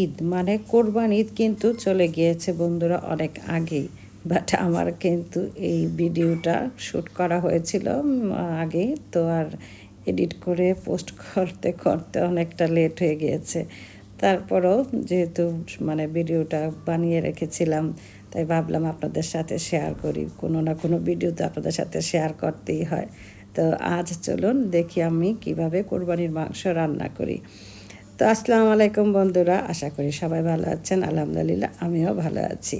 ঈদ মানে কোরবান, ঈদ কিন্তু চলে গিয়েছে বন্ধুরা অনেক আগেই। বাট আমার কিন্তু এই ভিডিওটা শ্যুট করা হয়েছিল আগে। তো আর এডিট করে পোস্ট করতে করতে অনেকটা লেট হয়ে গিয়েছে। তারপরও যেহেতু মানে ভিডিওটা বানিয়ে রেখেছিলাম, তাই ভাবলাম আপনাদের সাথে শেয়ার করি। কোনো না কোনো ভিডিও তো আপনাদের সাথে শেয়ার করতেই হয়। তো আজ চলুন দেখি আমি কীভাবে কোরবানির মাংস রান্না করি। তো আসসালামু আলাইকুম বন্ধুরা, আশা করি সবাই ভালো আছেন, আলহামদুলিল্লাহ আমিও ভালো আছি।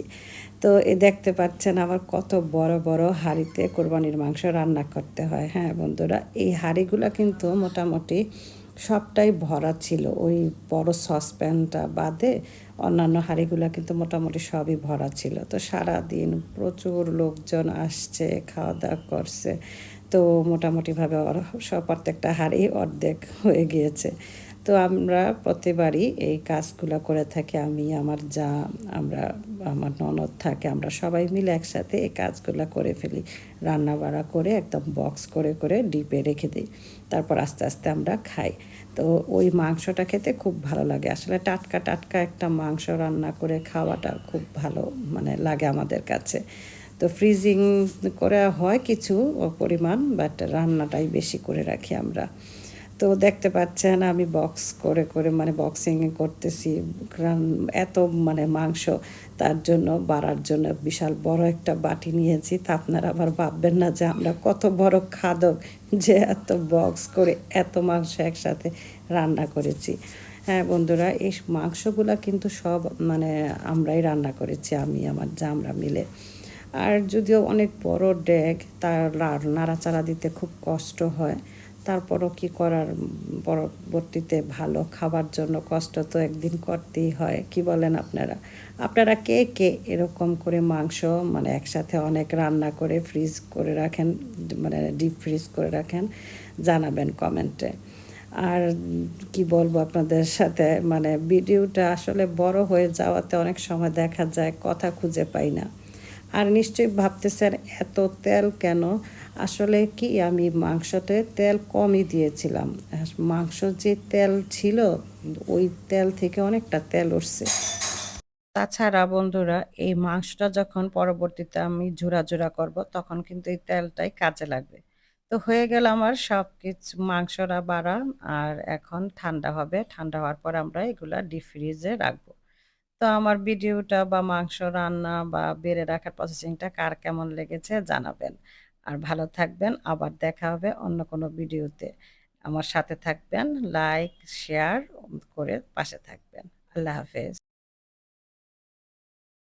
তো এ দেখতে পাচ্ছেন আমার কত বড় বড় হাঁড়িতে কোরবানির মাংস রান্না করতে হয়। হ্যাঁ বন্ধুরা, এই হাঁড়িগুলো কিন্তু মোটামুটি সবটাই ভরা ছিল। ওই বড় সসপ্যানটা বাদে অন্যান্য হাঁড়িগুলো কিন্তু মোটামুটি সবই ভরা ছিল। তো সারা দিন প্রচুর লোকজন আসছে খাওয়া দাওয়া করছে। তো মোটামুটিভাবে সব প্রত্যেকটা হাঁড়ি অর্ধেক হয়ে গিয়েছে। তো আমরা প্রতিবারই এই কাজগুলো করে থাকি। আমি, আমার যা, আমরা, আমার ননদ থাকে, আমরা সবাই মিলে একসাথে এই কাজগুলো করে ফেলি। রান্না বাড়া করে একদম বক্স করে করে ডিপে রেখে দিই। তারপর আস্তে আস্তে আমরা খাই। তো ওই মাংসটা খেতে খুব ভালো লাগে। আসলে টাটকা টাটকা একটা মাংস রান্না করে খাওয়াটা খুব ভালো মানে লাগে আমাদের কাছে। তো ফ্রিজিং করে হয় কিছু পরিমাণ বাট রান্নাটাই বেশি করে রাখি আমরা। তো দেখতে পাচ্ছেন আমি বক্স করে করে মানে বক্সিং করতেছি। কারণ এত মানে মাংস, তার জন্য বাড়ার জন্য বিশাল বড় একটা বাটি নিয়েছি। তা আপনারা আবার ভাববেন না যে আমরা কত বড় খাদক যে এত বক্স করে এত মাংস একসাথে রান্না করেছি। হ্যাঁ বন্ধুরা, এই মাংসগুলা কিন্তু সব মানে আমরাই রান্না করেছি, আমি, আমার যা আমরা মিলে। আর যদিও অনেক বড় ড্যাগ তার নাড়াচাড়া দিতে খুব কষ্ট হয়। তারপরও কি করার? পরবর্তীতে ভালো খাবার জন্য কষ্ট তো একদিন করতেই হয়, কি বলেন আপনারা? আপনারা কে কে এরকম করে মাংস মানে একসাথে অনেক রান্না করে ফ্রিজ করে রাখেন মানে ডিপ ফ্রিজ করে রাখেন, জানাবেন কমেন্টে আর কি বলব আপনাদের সাথে মানে ভিডিওটা আসলে বড় হয়ে যাওয়াতে অনেক সময় দেখা যায়, কথা খুঁজে পাই না। আর নিশ্চয়ই ভাবতেছেন, এত তেল কেন? আসলে কি, আমি মাংসতে তেল কমই দিয়েছিলাম। মাংস যে তেল ছিল, ওই তেল থেকে অনেকটা তেল উঠছে। তাছাড়া বন্ধুরা, এই মাংসটা যখন পরবর্তীতে আমি ঝুরা ঝুরা করব, তখন কিন্তু এই তেলটাই কাজে লাগবে। তো হয়ে গেল আমার সব কিছু মাংসরা বাড়া, আর এখন ঠান্ডা হবে। ঠান্ডা হওয়ার পর আমরা এগুলা ডিপ ফ্রিজে রাখব। তো আমার ভিডিওটা বা মাংস রান্না বা বেড়ে রাখার প্রসেসিংটা কার কেমন লেগেছে জানাবেন। আর ভালো থাকবেন, আবার দেখা হবে অন্য কোনো ভিডিওতে। আমার সাথে থাকবেন লাইক শেয়ার করে পাশে থাকবেন। আল্লাহ হাফেজ।